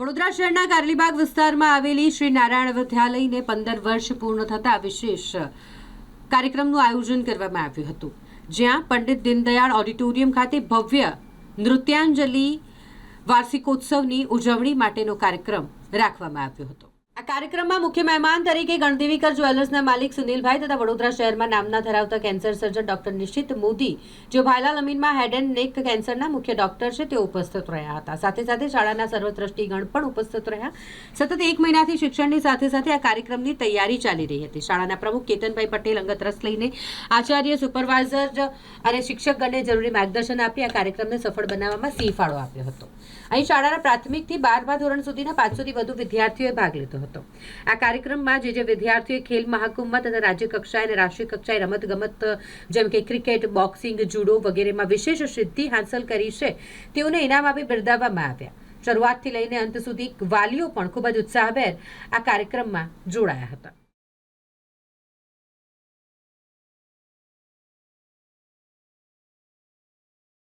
વડોદરા શહેરના કારલીબાગ વિસ્તારમાં આવેલી શ્રી નારાયણ વિદ્યાલયને પંદર વર્ષ પૂર્ણ થતા વિશેષ કાર્યક્રમનું આયોજન કરવામાં આવ્યું હતું, જ્યાં પંડિત દીનદયાળ ઓડિટોરિયમ ખાતે ભવ્ય નૃત્યાંજલિ વાર્ષિકોત્સવની ઉજવણી માટેનો કાર્યક્રમ રાખવામાં આવ્યો હતો. આ કાર્યક્રમમાં મુખ્ય મહેમાન તરીકે ગણદેવીકર જ્વેલર્સના માલિક સુનિલભાઈ તથા વડોદરા શહેરમાં નામના ધરાવતા cancer surgeon doctor Nishit Modi જેઓ ભાયલા અમીનમાં હેડ એન્ડ નેક કેન્સરના મુખ્ય ડોક્ટર છે, તેઓ ઉપસ્થિત રહ્યા હતા. સાથે સાથે શાળાના સર્વદ્રષ્ટિગણ પણ ઉપસ્થિત રહ્યા. સતત એક મહિનાથી શિક્ષણની સાથે સાથે આ કાર્યક્રમની તૈયારી ચાલી રહી હતી. શાળાના પ્રમુખ કેતનભાઈ પટેલ અંગત રસ લઈને આચાર્ય, સુપરવાઇઝર અને શિક્ષકગણને જરૂરી માર્ગદર્શન આપી આ કાર્યક્રમને સફળ બનાવવામાં સી ફાળો આપ્યો હતો. અહીં શાળાના પ્રાથમિકથી બારમા ધોરણ સુધીના પાંચસોથી વધુ વિદ્યાર્થીઓએ ભાગ લીધો હતો. આ કાર્યક્રમમાં જે જે વિદ્યાર્થીઓએ ખેલ મહાકુંભમાં તથા રાજ્ય કક્ષાએ અને રાષ્ટ્રીય કક્ષાએ રમત ગમત, જેમ કે ક્રિકેટ, બોક્સિંગ, જુડો વગેરેમાં વિશેષ સિદ્ધિ હાંસલ કરી છે, તેઓને ઇનામ આપી બિરદાવવામાં આવ્યા. શરૂઆતથી લઈને અંત સુધી વાલીઓ પણ ખૂબ જ ઉત્સાહભેર આ કાર્યક્રમમાં જોડાયા હતા.